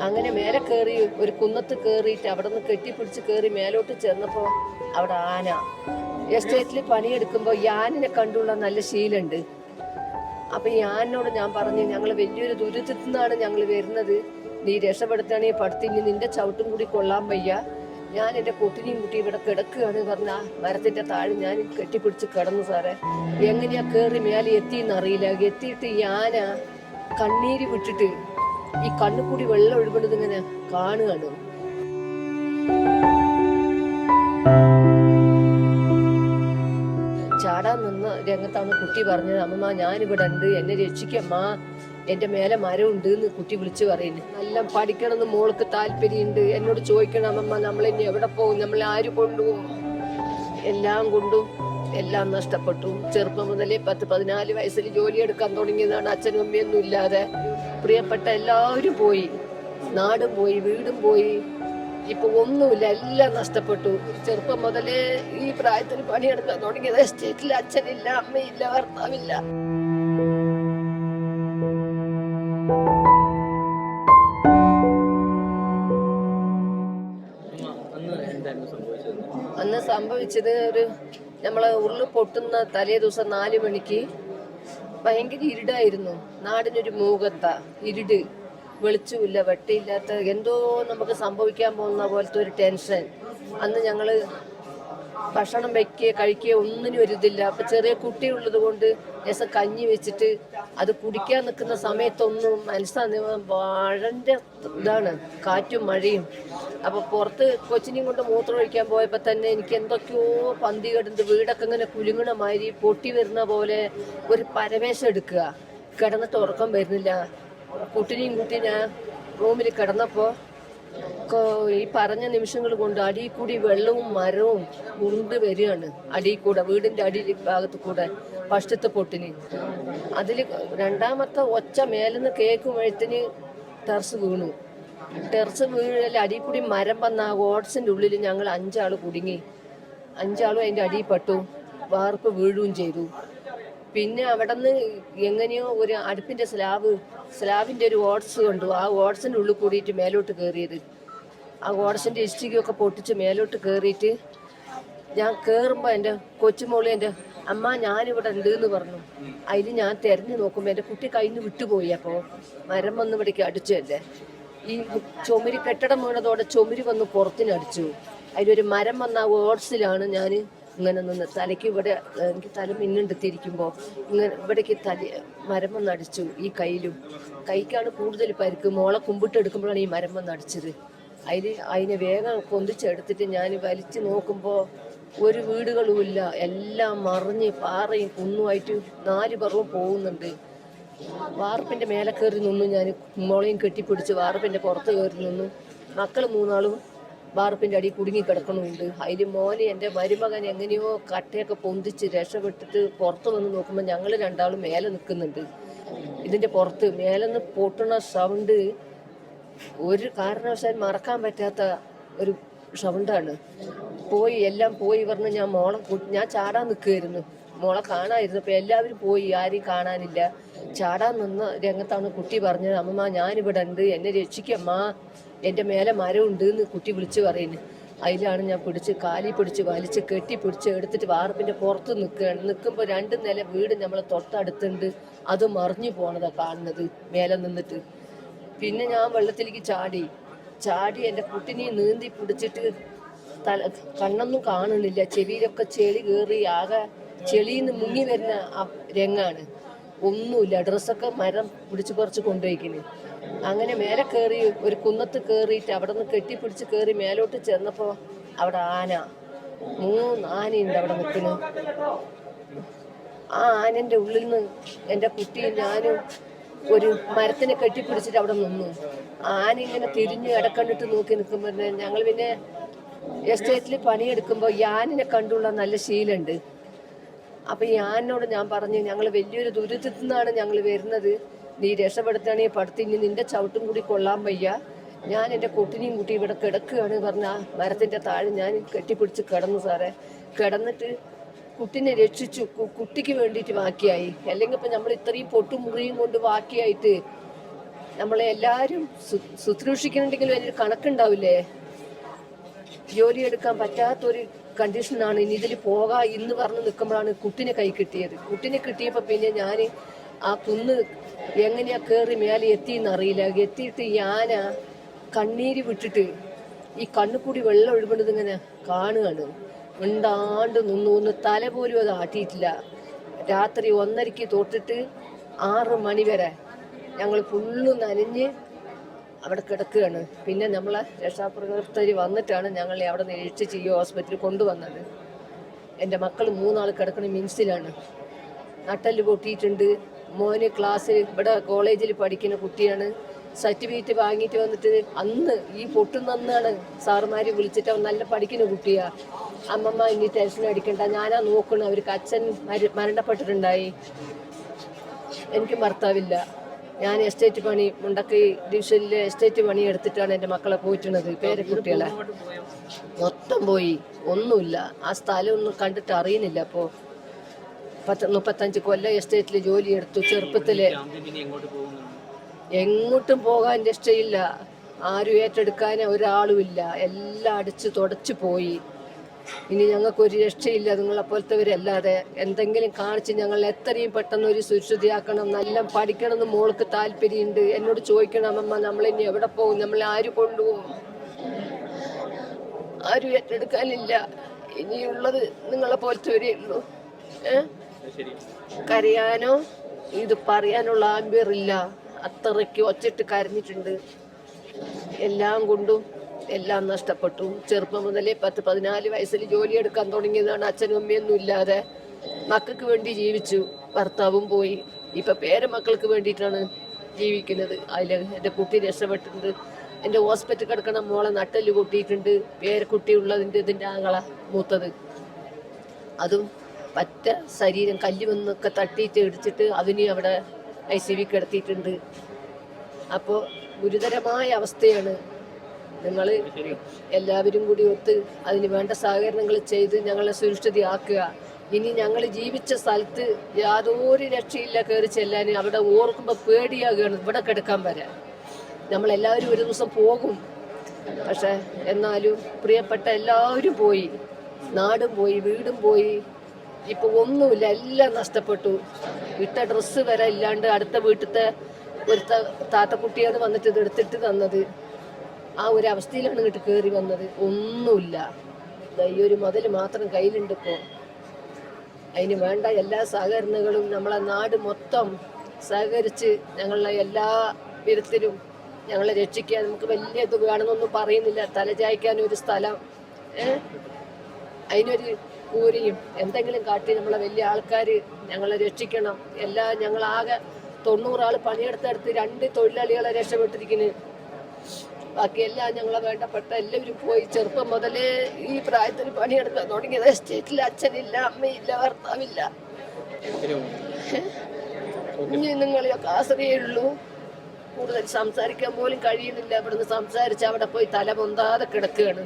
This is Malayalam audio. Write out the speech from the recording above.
അങ്ങനെ മേലെ കയറി ഒരു കുന്നത്ത് കയറിയിട്ട് അവിടെ നിന്ന് കെട്ടിപ്പിടിച്ച് കയറി മേലോട്ട് ചെന്നപ്പോൾ അവിടെ ആന. എസ്റ്റേറ്റിൽ പണിയെടുക്കുമ്പോൾ ഈ ആനിനെ കണ്ടുള്ള നല്ല ശീലമുണ്ട്. അപ്പൊ ഈ ആനിനോട് ഞാൻ പറഞ്ഞു ഞങ്ങൾ വലിയൊരു ദുരിതത്തിൽ നിന്നാണ് ഞങ്ങൾ വരുന്നത്. നീ രക്ഷപ്പെടുത്തണേ പടുത്തി ഇനി നിന്റെ ചവിട്ടും കൂടി കൊള്ളാൻ വയ്യ. ഞാൻ എന്റെ കുട്ടിനെയും കുട്ടി ഇവിടെ കിടക്കുകയാണ്. പറഞ്ഞ മരത്തിന്റെ താഴെ ഞാൻ കെട്ടിപ്പിടിച്ച് കിടന്നു സാറേ. എങ്ങനെയാ കയറി മേലെ എത്തിയെന്നറിയില്ല. എത്തിയിട്ട് ഈ ആന കണ്ണീര് വിട്ടിട്ട് ഈ കണ്ണു കൂടി വെള്ളം ഒഴുകുന്നത് ഇങ്ങനെ കാണുകയാണ്. ചാടാൻ നിന്ന് രംഗത്താണ് കുട്ടി പറഞ്ഞത് അമ്മമ്മ ഞാനിവിടെ ഉണ്ട്. എന്നെ രക്ഷിക്കമ്മ എന്റെ മേലെ മരമുണ്ട് എന്ന് കുട്ടി വിളിച്ചു പറയുന്നു. എല്ലാം പഠിക്കണമെന്ന് മോൾക്ക് താല്പര്യമുണ്ട്. എന്നോട് ചോദിക്കണം അമ്മമ്മ നമ്മൾ ഇനി എവിടെ പോകും? നമ്മളെ ആര് കൊണ്ടുപോകും? എല്ലാം കൊണ്ടും എല്ലാം നഷ്ടപ്പെട്ടു. ചെറുപ്പം മുതലേ പത്ത് പതിനാല് വയസ്സിൽ ജോലി എടുക്കാൻ തുടങ്ങിയതാണ് അച്ഛനും അമ്മയൊന്നും ഇല്ലാതെ. പ്രിയപ്പെട്ട എല്ലാവരും പോയി. നാടും പോയി വീടും പോയി. ഇപ്പൊ ഒന്നുമില്ല എല്ലാം നഷ്ടപ്പെട്ടു. ചെറുപ്പം മുതലേ ഈ പ്രായത്തിൽ പണിയെടുക്കാൻ തുടങ്ങിയത് എസ്റ്റേറ്റിൽ അച്ഛനില്ല അമ്മയില്ല ഭർത്താവില്ല. അന്ന് സംഭവിച്ചത് ഒരു നമ്മളെ ഉരുൾ പൊട്ടുന്ന തലേ ദിവസം നാല് മണിക്ക് ഭയങ്കര ഇരുടായിരുന്നു. നാടിനൊരു മൂകത്ത ഇരുട് വെളിച്ചമില്ല വെട്ടയില്ലാത്ത എന്തോ നമുക്ക് സംഭവിക്കാൻ പോകുന്ന പോലത്തെ ഒരു ടെൻഷൻ. അന്ന് ഞങ്ങൾ ഭക്ഷണം വയ്ക്കുക കഴിക്കുക ഒന്നിനും ഒരു അപ്പൊ ചെറിയ കുട്ടിയുള്ളത് കൊണ്ട് രസം കഞ്ഞി വെച്ചിട്ട് അത് കുടിക്കാൻ നിൽക്കുന്ന സമയത്തൊന്നും മനസ്സാന്ന് വാഴന്റെ ഇതാണ് കാറ്റും മഴയും. അപ്പൊ പുറത്ത് കൊച്ചിനെയും കൊണ്ട് മൂത്രം ഒഴിക്കാൻ പോയപ്പോ തന്നെ എനിക്ക് എന്തൊക്കെയോ പന്തി കിടന്ന് വീടൊക്കെ ഇങ്ങനെ കുലുങ്ങണ മാതിരി പൊട്ടി വരുന്ന പോലെ ഒരു പരവേശം എടുക്കുക. കിടന്നിട്ട് ഉറക്കം വരുന്നില്ല. കുട്ടിനെയും കുട്ടി ഞാൻ റൂമിൽ കിടന്നപ്പോ ഈ പറഞ്ഞ നിമിഷങ്ങൾ കൊണ്ട് അടിയിൽ കൂടി വെള്ളവും മരവും ഉരുണ്ട് വരികയാണ്. അടിയിൽ കൂടെ വീടിന്റെ അടി ഭാഗത്ത് കൂടെ പഷ്ടത്തെ പൊട്ടിന്. അതിൽ രണ്ടാമത്തെ ഒച്ച മേലെന്ന് കേക്കുമ്പോഴത്തിന് ടെറസ് വീണു. ടെറസ് വീഴൽ അടിയിൽ കൂടി മരം വന്ന ആ ഉള്ളിൽ ഞങ്ങൾ അഞ്ചാൾ കുടുങ്ങി. അഞ്ചാളും അതിന്റെ അടിയിൽ പെട്ടു. വാർപ്പ് വീഴുകയും ചെയ്തു. പിന്നെ അവിടെ നിന്ന് എങ്ങനെയോ ഒരു അടുപ്പിന്റെ സ്ലാബ് സ്ലാബിന്റെ ഒരു ഓട്സ് കണ്ടു. ആ ഓട്സിന്റെ ഉള്ളിൽ കൂടിയിട്ട് മേലോട്ട് കയറിയത് ആ ഓട്സിന്റെ ഇഷ്ടികയൊക്കെ പൊട്ടിച്ച് മേലോട്ട് കയറിയിട്ട് ഞാൻ കയറുമ്പോൾ എന്റെ കൊച്ചുമോളി എന്റെ അമ്മ ഞാനിവിടെ ഉണ്ട് എന്ന് പറഞ്ഞു. അതിൽ ഞാൻ തിരഞ്ഞു നോക്കുമ്പോൾ എന്റെ കുട്ടി നിന്ന് വിട്ടുപോയി അപ്പോൾ മരം വന്ന് ഇവിടേക്ക് അടിച്ചല്ലേ ഈ ചുമരി കെട്ടിടം വീണതോടെ ചുമരി വന്ന് പുറത്തിനടിച്ചു അതിലൊരു മരം വന്ന ആ ഓട്സിലാണ് ഞാൻ ഇങ്ങനെ നിന്ന് തലയ്ക്ക് ഇവിടെ എനിക്ക് തല മിന്നെടുത്തിരിക്കുമ്പോൾ ഇങ്ങനെ ഇവിടേക്ക് തല മരം വന്ന് അടിച്ചു ഈ കയ്യിലും. കൈക്കാണ് കൂടുതൽ പരിക്ക്. മോളെ കുമ്പിട്ട് എടുക്കുമ്പോഴാണ് ഈ മരം വന്ന് അതിൽ അതിനെ വേഗം പൊന്തിച്ചെടുത്തിട്ട് ഞാൻ വലിച്ചു നോക്കുമ്പോൾ ഒരു വീടുകളുമില്ല എല്ലാം മറിഞ്ഞ് പാറയും കുന്നുമായിട്ട് നാല് പറവും പോകുന്നുണ്ട്. വാർപ്പിന്റെ മേലെ കയറി നിന്നു ഞാൻ. മുളയും കെട്ടിപ്പിടിച്ച് വാർപ്പിന്റെ പുറത്ത് കയറി നിന്നു. മക്കൾ മൂന്നാളും വാർപ്പിന്റെ അടി കുടുങ്ങി കിടക്കണമുണ്ട് അതിൽ മോനെ എന്റെ മരുമകൻ എങ്ങനെയോ കട്ടയൊക്കെ പൊന്തിച്ച് രക്ഷപ്പെട്ടിട്ട് പുറത്ത് വന്ന് നോക്കുമ്പോൾ ഞങ്ങൾ രണ്ടാളും മേലെ നിൽക്കുന്നുണ്ട്. ഇതിന്റെ പുറത്ത് മേലെ നിന്ന് പൊട്ടണ സൗണ്ട് ഒരു കാരണവശാലും മറക്കാൻ പറ്റാത്ത ഒരു സൗണ്ടാണ്. പോയി എല്ലാം പോയി പറഞ്ഞ് ഞാൻ മോളെ ഞാൻ ചാടാൻ നിൽക്കുമായിരുന്നു മോളെ കാണായിരുന്നു അപ്പൊ എല്ലാവരും പോയി ആരെയും കാണാനില്ല. ചാടാൻ നിന്ന രംഗത്താണ് കുട്ടി പറഞ്ഞത്. അമ്മമ്മ ഞാനിവിടെ ഉണ്ട്. എന്നെ രക്ഷിക്കമ്മ. എന്റെ മേലെ മരമുണ്ട് എന്ന് കുട്ടി വിളിച്ചു പറയുന്നു. അതിലാണ് ഞാൻ പിടിച്ച് കാലി പിടിച്ച് വലിച്ച് കെട്ടി പിടിച്ച് എടുത്തിട്ട് വാർപ്പിന്റെ പുറത്ത് നിൽക്കുകയാണ്. നിൽക്കുമ്പോൾ രണ്ട് നില വീട് നമ്മളെ തൊട്ടടുത്തുണ്ട്. അത് മറിഞ്ഞു പോണതാണ് കാണുന്നത്. മേലെ നിന്നിട്ട്. പിന്നെ ഞാൻ വെള്ളത്തിലേക്ക് ചാടി. ചാടി എന്റെ കുട്ടിനെ നീന്തി പിടിച്ചിട്ട് തല കണ്ണൊന്നും കാണുന്നില്ല. ചെവിയിലൊക്കെ ചെളി കയറി ആകെ ചെളിയിൽ നിന്ന് മുങ്ങി വരുന്ന ആ രംഗാണ്. ഒന്നുമില്ല. ഡ്രസ്സൊക്കെ മരം പിടിച്ച് കുറച്ച് കൊണ്ടുപോയിക്കിന്. അങ്ങനെ മേലെ കയറി ഒരു കുന്നത്ത് കയറിയിട്ട് അവിടെ നിന്ന് കെട്ടിപ്പിടിച്ച് കയറി മേലോട്ട് ചെന്നപ്പോൾ അവിടെ ആന. മൂന്ന് ആനയുണ്ട് അവിടെ നിൽക്കുന്നു ആ ആനന്റെ ഉള്ളിൽ നിന്ന് എന്റെ കുട്ടിയും ഞാനും ഒരു മരത്തിനെ കെട്ടിപ്പിടിച്ചിട്ട് അവിടെ നിന്നു. ആന ഇങ്ങനെ തിരിഞ്ഞു ഇടക്കണ്ടിട്ട് നോക്കി നിൽക്കുമ്പോൾ ഞങ്ങൾ പിന്നെ എസ്റ്റേറ്റിൽ പണിയെടുക്കുമ്പോൾ ഈ ആനിനെ കണ്ടുള്ള നല്ല ശീലമുണ്ട്. അപ്പൊ ഈ ഞാൻ പറഞ്ഞു ഞങ്ങൾ വലിയൊരു ദുരിതത്തിൽ നിന്നാണ് ഞങ്ങൾ വരുന്നത്. നീ രക്ഷപ്പെടുത്തണേ പടുത്തി ഇനി നിന്റെ ചവിട്ടും കൂടി കൊള്ളാൻ വയ്യ. ഞാൻ എന്റെ കുട്ടിനെയും കൂട്ടി ഇവിടെ കിടക്കുകയാണ്. പറഞ്ഞ മരത്തിന്റെ താഴെ ഞാൻ കെട്ടിപ്പിടിച്ച് കിടന്നു സാറേ. കിടന്നിട്ട് കുട്ടിനെ രക്ഷിച്ചു കുട്ടിക്ക് വേണ്ടിയിട്ട് ബാക്കിയായി. അല്ലെങ്കിൽ ഇപ്പം നമ്മൾ ഇത്രയും പൊട്ടും മുറിയും കൊണ്ട് ബാക്കിയായിട്ട് നമ്മളെ എല്ലാവരും ശു- ശുശ്രൂഷിക്കുന്നുണ്ടെങ്കിലും അതിനൊരു കണക്കുണ്ടാവില്ലേ? ജോലി എടുക്കാൻ പറ്റാത്തൊരു കണ്ടീഷനാണ് ഇനി ഇതിൽ പോകാ ഇന്ന് പറഞ്ഞ് നിൽക്കുമ്പോഴാണ് കുട്ടിനെ കൈ കിട്ടിയത്. കുട്ടിനെ കിട്ടിയപ്പോൾ പിന്നെ ഞാൻ ആ കുന്ന് എങ്ങനെയാ കയറി മേലെ എത്തിയെന്നറിയില്ല എത്തിയിട്ട് ഞാൻ കണ്ണീര് വിട്ടിട്ട് ഈ കണ്ണുകൂടി വെള്ളം ഒഴുകുന്നത് ഇങ്ങനെ കാണുകയാണ്. ഉണ്ടാണ്ട് നിന്നു ഒന്ന് തല പോലും അത് ആട്ടിയിട്ടില്ല. രാത്രി ഒന്നരയ്ക്ക് തൊട്ടിട്ട് ആറ് മണി വരെ ഞങ്ങൾ ഫുള്ള് നനഞ്ഞ് അവിടെ കിടക്കുകയാണ്. പിന്നെ നമ്മളെ രക്ഷാപ്രവർത്തകർ വന്നിട്ടാണ് ഞങ്ങളെ അവിടെ നിന്ന് എഴുത്ത് ഹോസ്പിറ്റലിൽ കൊണ്ടുവന്നത്. എന്റെ മക്കൾ മൂന്നാൾ കിടക്കുന്ന മിൻസിലാണ് നട്ടൽ പൊട്ടിയിട്ടുണ്ട്. മോന് ക്ലാസ്സിൽ ഇവിടെ കോളേജിൽ പഠിക്കുന്ന കുട്ടിയാണ്. സർട്ടിഫിക്കറ്റ് വാങ്ങിയിട്ട് വന്നിട്ട് അന്ന് ഈ പൊട്ടുന്നാണ് സാറുമാർ വിളിച്ചിട്ട് അവൻ നല്ല പഠിക്കുന്ന കുട്ടിയാ. അമ്മമ്മ ഇനി ടെൻഷൻ അടിക്കണ്ട. ഞാനാ നോക്കണം അവർക്ക് അച്ഛൻ മര- മരണപ്പെട്ടിട്ടുണ്ടായി. എനിക്ക് ഭർത്താവില്ല. ഞാൻ എസ്റ്റേറ്റ് പണി മുണ്ടക്കി ഡിവിഷനിൽ എസ്റ്റേറ്റ് പണി എടുത്തിട്ടാണ് എന്റെ മക്കളെ പോയിട്ടുള്ളത്. പേരക്കുട്ടികളെ മൊത്തം പോയി. ഒന്നുമില്ല. ആ സ്ഥലം ഒന്നും കണ്ടിട്ട് അറിയുന്നില്ല അപ്പോൾ പത്ത് മുപ്പത്തഞ്ച് കൊല്ലം എസ്റ്റേറ്റിൽ ജോലി എടുത്തു. പോകുന്നു എങ്ങോട്ടും പോകാൻ രക്ഷയില്ല. ആരും ഏറ്റെടുക്കാൻ ഒരാളുമില്ല. എല്ലാം അടിച്ച് തുടച്ചു പോയി. ഇനി ഞങ്ങൾക്ക് ഒരു രക്ഷയില്ല നിങ്ങളെ പോലത്തെവരല്ലാതെ എന്തെങ്കിലും കാണിച്ച് ഞങ്ങൾ എത്രയും പെട്ടെന്ന് ഒരു സുരക്ഷിതയാക്കണം നല്ല പഠിക്കണം എന്ന് മോൾക്ക് താല്പര്യമുണ്ട്. എന്നോട് ചോദിക്കണം അമ്മ നമ്മളിനി എവിടെ പോകും? നമ്മളെ ആര് കൊണ്ടുപോകും ആരും ഏറ്റെടുക്കാനില്ല. ഇനിയുള്ളത് നിങ്ങളെ പോലത്തെവരേ ഉള്ളൂ കരയാനോ? ഇത് പറയാനുള്ള ആംബിയറില്ല. അത്രയ്ക്ക് ഒച്ചിട്ട് കരഞ്ഞിട്ടുണ്ട്. എല്ലാം കൊണ്ടും എല്ലാം നഷ്ടപ്പെട്ടു. ചെറുപ്പം മുതലേ പത്ത് പതിനാല് വയസ്സിൽ ജോലി എടുക്കാൻ തുടങ്ങിയതാണ് അച്ഛനും അമ്മയൊന്നും ഇല്ലാതെ. മക്കൾക്ക് വേണ്ടി ജീവിച്ചു. ഭർത്താവും പോയി. ഇപ്പൊ പേരമക്കൾക്ക് വേണ്ടിയിട്ടാണ് ജീവിക്കുന്നത്. അതിൽ എന്റെ കുട്ടി രക്ഷപ്പെട്ടിട്ടുണ്ട്. എന്റെ ഹോസ്പിറ്റൽ കിടക്കണ മോളെ നട്ടൽ കൂട്ടിയിട്ടുണ്ട് പേരക്കുട്ടി ഉള്ളതിന്റെ ഇതിന്റെ ആങ്ങള മൂത്തത്. അതും പറ്റ ശരീരം കല്ല് വന്നൊക്കെ തട്ടിയിട്ട് ഇടിച്ചിട്ട് അതിനെ അവിടെ ഐ സി വി കിടത്തിയിട്ടുണ്ട്. അപ്പോൾ ഗുരുതരമായ അവസ്ഥയാണ് നിങ്ങൾ എല്ലാവരും കൂടി ഒത്ത് അതിന് വേണ്ട സഹകരണങ്ങൾ ചെയ്ത് ഞങ്ങളെ സുരക്ഷിതയാക്കുക. ഇനി ഞങ്ങൾ ജീവിച്ച സ്ഥലത്ത് യാതൊരു രക്ഷയില്ല കയറി ചെല്ലാൻ. അവിടെ ഓർക്കുമ്പോൾ പേടിയാകുകയാണ് ഇവിടെ കിടക്കാൻ വരാൻ. നമ്മളെല്ലാവരും ഒരു ദിവസം പോകും. പക്ഷെ എന്നാലും പ്രിയപ്പെട്ട എല്ലാവരും പോയി. നാടും പോയി വീടും പോയി. ഇപ്പൊ ഒന്നുമില്ല എല്ലാം നഷ്ടപ്പെട്ടു. ഇട്ട ഡ്രസ്സ് വരെ ഇല്ലാണ്ട് അടുത്ത വീട്ടിലത്തെ ഒരു താത്തക്കുട്ടിയാണ് വന്നിട്ട് ഇത് എടുത്തിട്ട് തന്നത്. ആ ഒരു അവസ്ഥയിലാണ് ഇങ്ങോട്ട് കയറി വന്നത്. ഒന്നുമില്ല. ഈ ഒരു മുതൽ മാത്രം കയ്യിലുണ്ട് ഇപ്പോൾ അതിന് വേണ്ട എല്ലാ സഹകരണങ്ങളും നമ്മളെ നാട് മൊത്തം സഹകരിച്ച് ഞങ്ങളെ എല്ലാ വിധത്തിലും ഞങ്ങളെ രക്ഷിക്കാൻ നമുക്ക് വലിയ ഇത് വേണമെന്നൊന്നും പറയുന്നില്ല. തലചായ്ക്കാൻ ഒരു സ്ഥലം. അതിനൊരു കൂരിയും എന്തെങ്കിലും കാട്ടി നമ്മളെ വലിയ ആൾക്കാർ ഞങ്ങളെ രക്ഷിക്കണം. എല്ലാ ഞങ്ങളാകെ തൊണ്ണൂറാൾ പണിയെടുത്തെടുത്ത് രണ്ട് തൊഴിലാളികളെ രക്ഷപ്പെട്ടിരിക്കുന്നു. ബാക്കിയെല്ലാം ഞങ്ങളെ വേണ്ടപ്പെട്ട എല്ലാവരും പോയി. ചെറുപ്പം മുതലേ ഈ പ്രായത്തിൽ പണിയെടുക്കാൻ തുടങ്ങിയത്. എസ്റ്റേറ്റിൽ അച്ഛനില്ല അമ്മയില്ല ഭർത്താവില്ല. ഇനി നിങ്ങളെയൊക്കെ ആശ്രയേ ഉള്ളൂ. കൂടുതൽ സംസാരിക്കാൻ പോലും കഴിയുന്നില്ല. ഇവിടുന്ന് സംസാരിച്ച് അവിടെ പോയി തല പൊന്താതെ കിടക്കുകയാണ്.